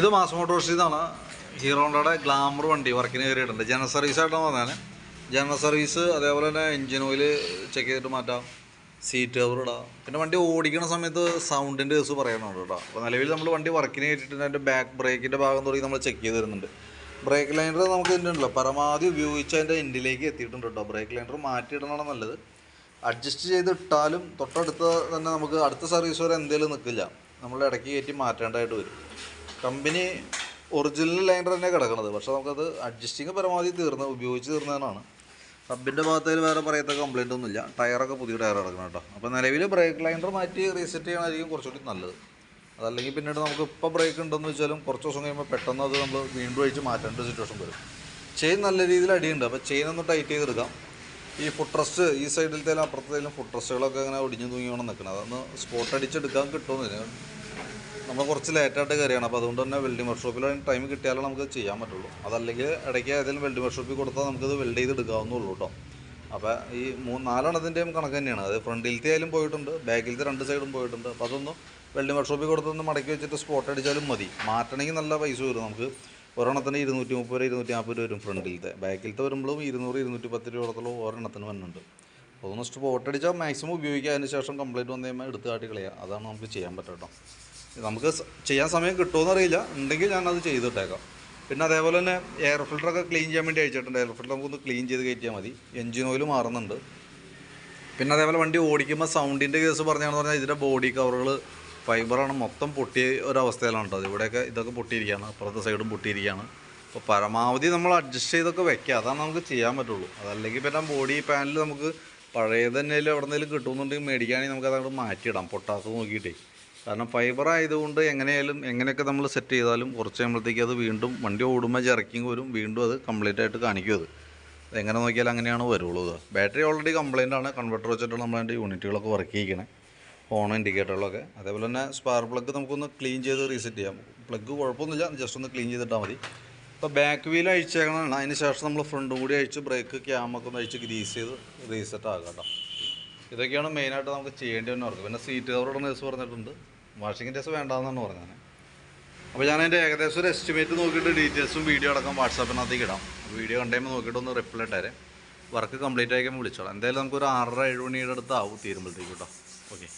ഇത് മാസ് മോട്ടോഴ്സിൽ നിന്നാണ് ഹീറോണ്ടയുടെ ഗ്ലാമർ വണ്ടി വർക്കിന് കയറിയിട്ടുണ്ട്. ജനറൽ സർവീസ് ആയിട്ടാണ് പറഞ്ഞാൽ ജനറൽ സർവീസ് അതേപോലെ തന്നെ എൻജിൻ ഓയിൽ ചെക്ക് ചെയ്തിട്ട് മാറ്റാം. സീറ്റ് കവർ ഇടാം. പിന്നെ വണ്ടി ഓടിക്കുന്ന സമയത്ത് സൗണ്ടിന്റെ കേസ് പറയണുണ്ട് കേട്ടോ. അപ്പോൾ നിലവിൽ നമ്മൾ വണ്ടി വർക്കിന് കയറ്റിയിട്ട് അതിന്റെ ബാക്ക് ബ്രേക്കിന്റെ ഭാഗം തുടങ്ങി നമ്മൾ ചെക്ക് ചെയ്ത് തരുന്നുണ്ട് ബ്രേക്ക് ലൈനർ നമുക്ക് ഇതിന്റെ ഉണ്ടല്ലോ. പരമാവധി ഉപയോഗിച്ച് അതിന്റെ എൻഡിലേക്ക് എത്തിയിട്ടുണ്ട് കേട്ടോ. ബ്രേക്ക് ലൈനർ മാറ്റിയിടണമാണ് നല്ലത്. അഡ്ജസ്റ്റ് ചെയ്ത് ഇട്ടാലും തൊട്ടടുത്ത് തന്നെ നമുക്ക് അടുത്ത സർവീസ് വരെ എന്തെങ്കിലും നിൽക്കില്ല നമ്മൾ ഇടയ്ക്ക് കയറ്റി മാറ്റേണ്ടതായിട്ട് വരും. കമ്പനി ഒറിജിനൽ ലൈനർ തന്നെ കിടക്കണത്. പക്ഷെ നമുക്കത് അഡ്ജസ്റ്റിങ് പരമാവധി തീർന്ന് ഉപയോഗിച്ച് തീർന്നതാണ്. സബിന്റെ ഭാഗത്തിൽ വേറെ പറയത്ത കംപ്ലൈന്റ് ഒന്നുമില്ല. ടയറൊക്കെ പുതിയ ടയർ കിടക്കണം കേട്ടോ. അപ്പോൾ നിലവിൽ ബ്രേക്ക് ലൈനർ മാറ്റി റീസെറ്റ് ചെയ്യണമായിരിക്കും കുറച്ചുകൂടി നല്ലത്. അതല്ലെങ്കിൽ പിന്നീട് നമുക്ക് ഇപ്പോൾ ബ്രേക്ക് ഉണ്ടെന്ന് വെച്ചാലും കുറച്ച് ദിവസം കഴിയുമ്പോൾ പെട്ടെന്ന് അത് നമ്മൾ വീണ്ടും അഴിച്ച് മാറ്റേണ്ട സിറ്റുവേഷൻ വരും. ചെയിൻ നല്ല രീതിയിൽ അടിയുണ്ട്. അപ്പോൾ ചെയിൻ ഒന്ന് ടൈറ്റ് ചെയ്തെടുക്കാം. ഈ ഫുഡ് ട്രസ്റ്റ് ഈ സൈഡിലത്തേലും അപ്പുറത്തേലും ഫുഡ് ട്രസ്റ്റുകളൊക്കെ അങ്ങനെ ഒടിഞ്ഞു തൂങ്ങിയാണ് നിൽക്കുന്നത് അതൊന്ന് സ്പോട്ട് അടിച്ചെടുക്കാൻ കിട്ടുമെന്നില്ല നമ്മൾ കുറച്ച് ലേറ്റായിട്ട് കയറിയാണ് അപ്പോൾ അതുകൊണ്ട് തന്നെ വെൽഡിംഗ് വർക്ക്ഷോപ്പിൽ ടൈം കിട്ടിയാലേ നമുക്ക് ചെയ്യാൻ പറ്റുള്ളൂ. അതല്ലെങ്കിൽ ഇടയ്ക്ക് ഏതെങ്കിലും വെൽഡിംഗ് വർക്ക്ഷോപ്പിൽ കൊടുത്താൽ നമുക്കത് വെൽഡ് ചെയ്ത് എടുക്കാവുന്നുള്ളൂ കേട്ടോ അപ്പോൾ ഈ മൂന്ന് നാലെണ്ണത്തിന്റെയും കണക്ക് തന്നെയാണ്. അത് ഫ്രണ്ടിലത്തെ ആയാലും പോയിട്ടുണ്ട് ബാക്കിലത്തെ രണ്ട് സൈഡും പോയിട്ടുണ്ട്. അപ്പോൾ അതൊന്ന് വെൽഡിംഗ് വർക്ക്ഷോപ്പിൽ കൊടുത്തൊന്ന് മടക്കി വെച്ചിട്ട് സ്പോട്ട് അടിച്ചാലും മതി. മാറ്റണമെങ്കിൽ നല്ല പൈസ വരും നമുക്ക്. ഒരെണ്ണത്തിന് ഇരുന്നൂറ്റി മുപ്പത് ഇരുന്നൂറ്റി നാൽപ്പത് രൂപ വരും ഫ്രണ്ടിലത്തെ ബാക്കിലത്തെ വരുമ്പോഴും ഇരുന്നൂറ് ഇരുന്നൂറ്റി പത്ത് രൂപയോളത്തോളം ഒരെണ്ണത്തിന് വരുന്നുണ്ട് അപ്പോൾ ഒന്ന് സ്പോട്ട് അടിച്ചാൽ മാക്സിമം ഉപയോഗിക്കുക. അതിന് ശേഷം കംപ്ലൈന്റ് വന്നു കഴിയുമ്പോൾ എടുത്ത് കാട്ടി കളയുക. അതാണ് നമുക്ക് ചെയ്യാൻ പറ്റട്ടോ നമുക്ക് ചെയ്യാൻ സമയം കിട്ടുമോ അറിയില്ല ഉണ്ടെങ്കിൽ ഞാൻ അത് ചെയ്തിട്ടേക്കാം. പിന്നെ അതേപോലെ തന്നെ എയർ ഫിൽറ്ററൊക്കെ ക്ലീൻ ചെയ്യാൻ വേണ്ടി അയച്ചിട്ടുണ്ട് എയർ ഫിൽറ്റർ നമുക്കൊന്ന് ക്ലീൻ ചെയ്ത് കയറ്റിയാൽ മതി. എൻജിൻ ഓയിൽ മാറുന്നുണ്ട്. പിന്നെ അതേപോലെ വണ്ടി ഓടിക്കുമ്പോൾ സൗണ്ടിന്റെ കേസ് പറഞ്ഞാണെന്ന് പറഞ്ഞാൽ ഇതിന്റെ ബോഡി കവറുകൾ ഫൈബറാണ് മൊത്തം പൊട്ടിയ ഒരവസ്ഥയിലാണ് കേട്ടോ ഇവിടെയൊക്കെ ഇതൊക്കെ പൊട്ടിയിരിക്കുകയാണ്. അപ്പുറത്തെ സൈഡും പൊട്ടിയിരിക്കുകയാണ്. അപ്പോൾ പരമാവധി നമ്മൾ അഡ്ജസ്റ്റ് ചെയ്തൊക്കെ വെക്കുക അതാണ് നമുക്ക് ചെയ്യാൻ പറ്റുള്ളൂ. അതല്ലെങ്കിൽ പിന്നെ ബോഡി പാനൽ നമുക്ക് പഴയത് തന്നെയല്ലേ എവിടെ നിന്നെങ്കിലും കിട്ടുമെന്നുണ്ടെങ്കിൽ മേടിക്കുകയാണെങ്കിൽ നമുക്ക് അതങ്ങോട്ട് മാറ്റിയിടാം. പൊട്ടാത്ത നോക്കിയിട്ടേ. കാരണം ഫൈബർ ആയതുകൊണ്ട് എങ്ങനെയായാലും എങ്ങനെയൊക്കെ നമ്മൾ സെറ്റ് ചെയ്താലും കുറച്ച് കഴിയുമ്പോഴത്തേക്ക് അത് വീണ്ടും വണ്ടി ഓടുമ്പോൾ ചിറക്കിങ് വരും വീണ്ടും അത് കംപ്ലീറ്റ് ആയിട്ട് കാണിക്കും അത്. എങ്ങനെ നോക്കിയാലും അങ്ങനെയാണ് വരുള്ളൂ ബാറ്ററി ഓൾറെഡി കംപ്ലൈന്റ് ആണ്. കൺവെർട്ടർ വെച്ചിട്ടാണ് നമ്മളതിന്റെ യൂണിറ്റുകളൊക്കെ വർക്ക് ചെയ്യിക്കണേ. ഫോൺ ഇൻഡിക്കേറ്ററുകളൊക്കെ അതേപോലെ തന്നെ സ്പാർ പ്ലഗ് നമുക്കൊന്ന് ക്ലീൻ ചെയ്ത് റീസെറ്റ് ചെയ്യാം. പ്ലഗ് കുഴപ്പമൊന്നുമില്ല. ജസ്റ്റ് ഒന്ന് ക്ലീൻ ചെയ്തിട്ടാൽ മതി. ഇപ്പോൾ ബാക്ക് വീൽ അഴിച്ചേക്കണതാണ്. അതിന് ശേഷം നമ്മൾ ഫ്രണ്ട് കൂടി അഴിച്ച് ബ്രേക്ക് ക്യാമൊക്കെ ഒന്ന് അഴിച്ച് ഗ്രീസ് ചെയ്ത് റീസെറ്റ് ആകാം കേട്ടോ ഇതൊക്കെയാണ് മെയിനായിട്ട് നമുക്ക് ചെയ്യേണ്ടി വന്നവർക്ക് പിന്നെ സീറ്റ് കവറോട് കേസ് പറഞ്ഞിട്ടുണ്ട്. വാഷിംഗ് ഡേസ് വേണ്ടാന്നാണ് പറഞ്ഞത്. അപ്പോൾ ഞാൻ അതിന്റെ ഏകദേശം ഒരു എസ്റ്റിമേറ്റ് നോക്കിയിട്ട് ഡീറ്റെയിൽസും വീഡിയോ അടക്കം വാട്സാപ്പിനകത്തേക്ക് ഇടാം. വീഡിയോ കണ്ടുമ്പോൾ നോക്കിയിട്ട് ഒന്ന് റിപ്ലൈ ഇട്ടേരെ വർക്ക് കംപ്ലീറ്റ് ആയിക്കുമ്പോൾ വിളിച്ചോളാം. എന്തായാലും നമുക്കൊരു ആറര ഏഴ് മണിയുടെ അടുത്ത് ആവും തീരുമ്പോഴത്തേക്ക് കേട്ടോ. ഓക്കെ